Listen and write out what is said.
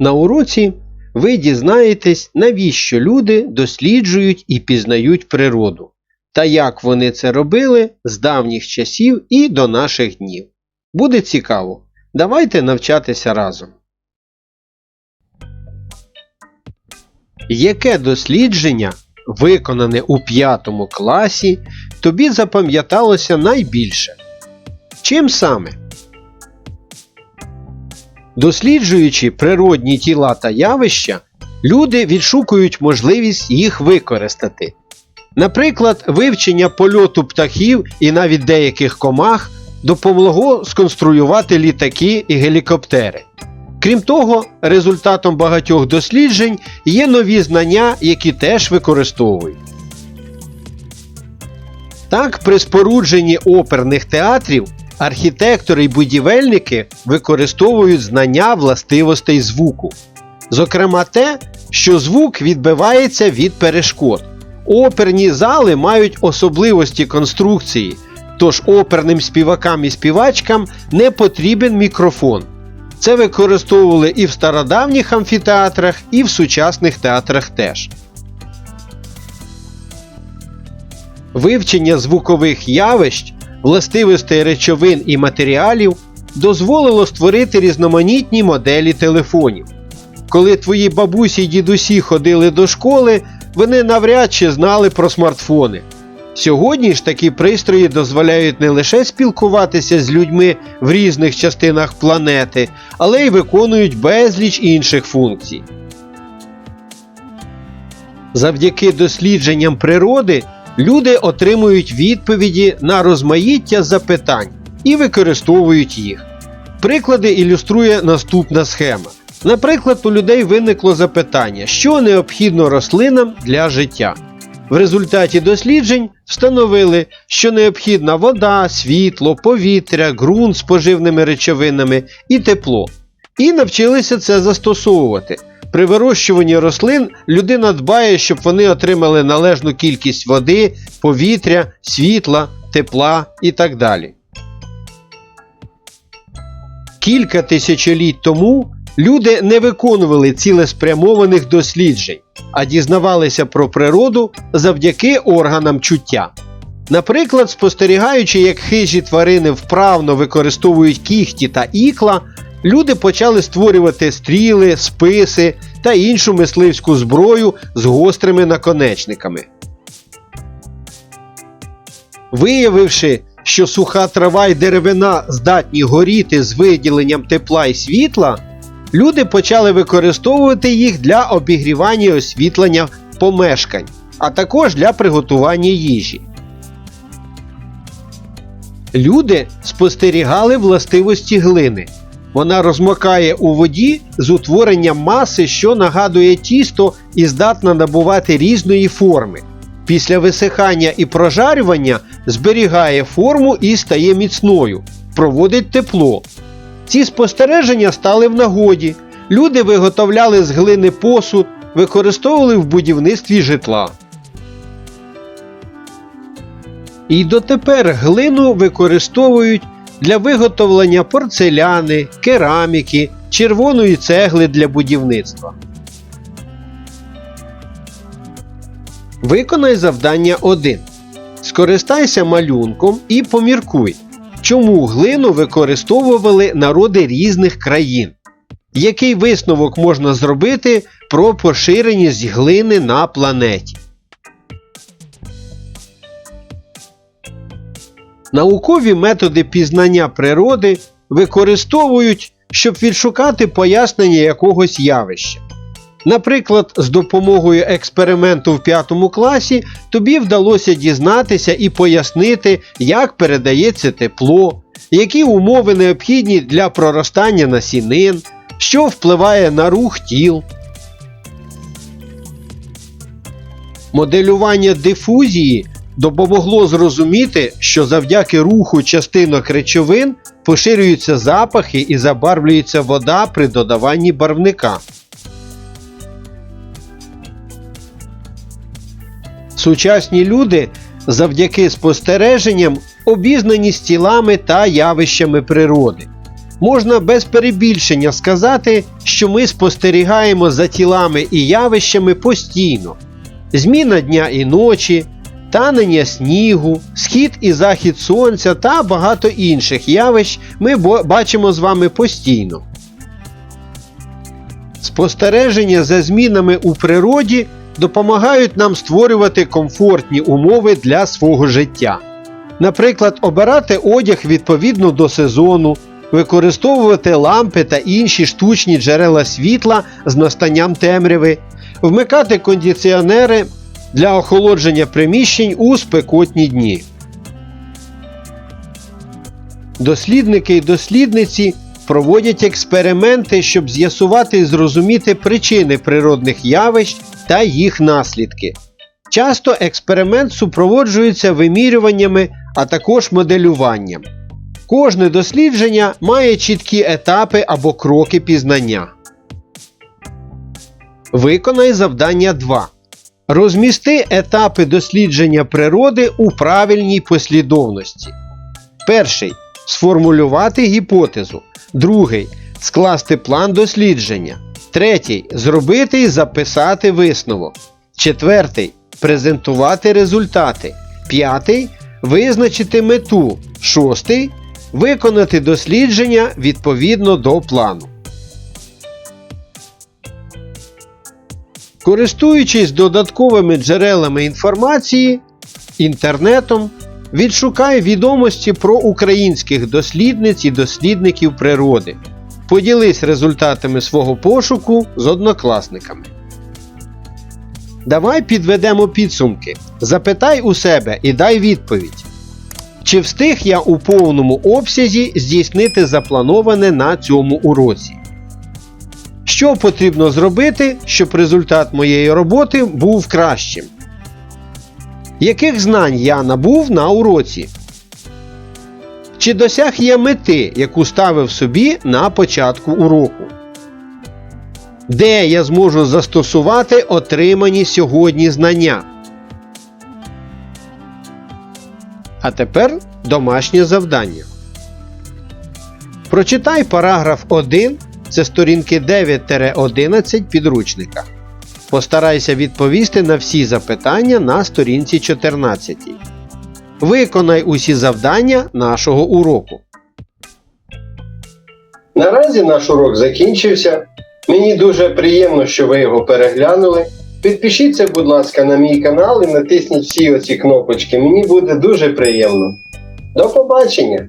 На уроці ви дізнаєтесь, навіщо люди досліджують і пізнають природу, та як вони це робили з давніх часів і до наших днів. Буде цікаво. Давайте навчатися разом. Яке дослідження, виконане у п'ятому класі, тобі запам'яталося найбільше? Чим саме? Досліджуючи природні тіла та явища, люди відшукують можливість їх використати. Наприклад, вивчення польоту птахів і навіть деяких комах допомогло сконструювати літаки і гелікоптери. Крім того, результатом багатьох досліджень є нові знання, які теж використовують. Так, при спорудженні оперних театрів архітектори й будівельники використовують знання властивостей звуку. Зокрема, те, що звук відбивається від перешкод. Оперні зали мають особливості конструкції, тож оперним співакам і співачкам не потрібен мікрофон. Це використовували і в стародавніх амфітеатрах, і в сучасних театрах теж. Вивчення звукових явищ, властивостей речовин і матеріалів дозволило створити різноманітні моделі телефонів. Коли твої бабусі й дідусі ходили до школи, вони навряд чи знали про смартфони. Сьогодні ж такі пристрої дозволяють не лише спілкуватися з людьми в різних частинах планети, але й виконують безліч інших функцій. Завдяки дослідженням природи люди отримують відповіді на розмаїття запитань і використовують їх. Приклади ілюструє наступна схема. Наприклад, у людей виникло запитання, що необхідно рослинам для життя. В результаті досліджень встановили, що необхідна вода, світло, повітря, ґрунт з поживними речовинами і тепло. І навчилися це застосовувати. При вирощуванні рослин людина дбає, щоб вони отримали належну кількість води, повітря, світла, тепла і так далі. Кілька тисячоліть тому люди не виконували цілеспрямованих досліджень, а дізнавалися про природу завдяки органам чуття. Наприклад, спостерігаючи, як хижі тварини вправно використовують кіхті та ікла, люди почали створювати стріли, списи та іншу мисливську зброю з гострими наконечниками. Виявивши, що суха трава й деревина здатні горіти з виділенням тепла і світла, люди почали використовувати їх для обігрівання і освітлення помешкань, а також для приготування їжі. Люди спостерігали властивості глини. Вона розмокає у воді з утворенням маси, що нагадує тісто і здатна набувати різної форми. Після висихання і прожарювання зберігає форму і стає міцною, проводить тепло. Ці спостереження стали в нагоді. Люди виготовляли з глини посуд, використовували в будівництві житла. І дотепер глину використовують для виготовлення порцеляни, кераміки, червоної цегли для будівництва. Виконай завдання 1. Скористайся малюнком і поміркуй, чому глину використовували народи різних країн. Який висновок можна зробити про поширеність глини на планеті? Наукові методи пізнання природи використовують, щоб відшукати пояснення якогось явища. Наприклад, з допомогою експерименту в 5 класі тобі вдалося дізнатися і пояснити, як передається тепло, які умови необхідні для проростання насінин, що впливає на рух тіл. Моделювання дифузії допомогло зрозуміти, що завдяки руху частинок речовин поширюються запахи і забарвлюється вода при додаванні барвника. Сучасні люди завдяки спостереженням обізнані з тілами та явищами природи. можна без перебільшення сказати, що ми спостерігаємо за тілами і явищами постійно. Зміна дня і ночі, танення снігу, схід і захід сонця та багато інших явищ ми бачимо з вами постійно. Спостереження за змінами у природі допомагають нам створювати комфортні умови для свого життя. Наприклад, обирати одяг відповідно до сезону, використовувати лампи та інші штучні джерела світла з настанням темряви, вмикати кондиціонери для охолодження приміщень у спекотні дні. Дослідники і дослідниці проводять експерименти, щоб з'ясувати і зрозуміти причини природних явищ та їх наслідки. Часто експеримент супроводжується вимірюваннями, а також моделюванням. Кожне дослідження має чіткі етапи або кроки пізнання. Виконай завдання 2. Розмісти етапи дослідження природи у правильній послідовності. Перший сформулювати гіпотезу. Другий скласти план дослідження. Третій зробити і записати висновок. Четвертий презентувати результати. П'ятий визначити мету. Шостий виконати дослідження відповідно до плану. Користуючись додатковими джерелами інформації, інтернетом, відшукай відомості про українських дослідниць і дослідників природи. Поділись результатами свого пошуку з однокласниками. Давай підведемо підсумки. Запитай у себе і дай відповідь. Чи встиг я у повному обсязі здійснити заплановане на цьому уроці? Що потрібно зробити, щоб результат моєї роботи був кращим? Яких знань я набув на уроці? Чи досяг я мети, яку ставив собі на початку уроку? Де я зможу застосувати отримані сьогодні знання? А тепер домашнє завдання. Прочитай параграф 1, це сторінки 9-11 підручника. Постарайся відповісти на всі запитання на сторінці 14. Виконай усі завдання нашого уроку. Наразі наш урок закінчився. Мені дуже приємно, що ви його переглянули. Підпишіться, будь ласка, на мій канал і натисніть всі оці кнопочки. Мені буде дуже приємно. До побачення!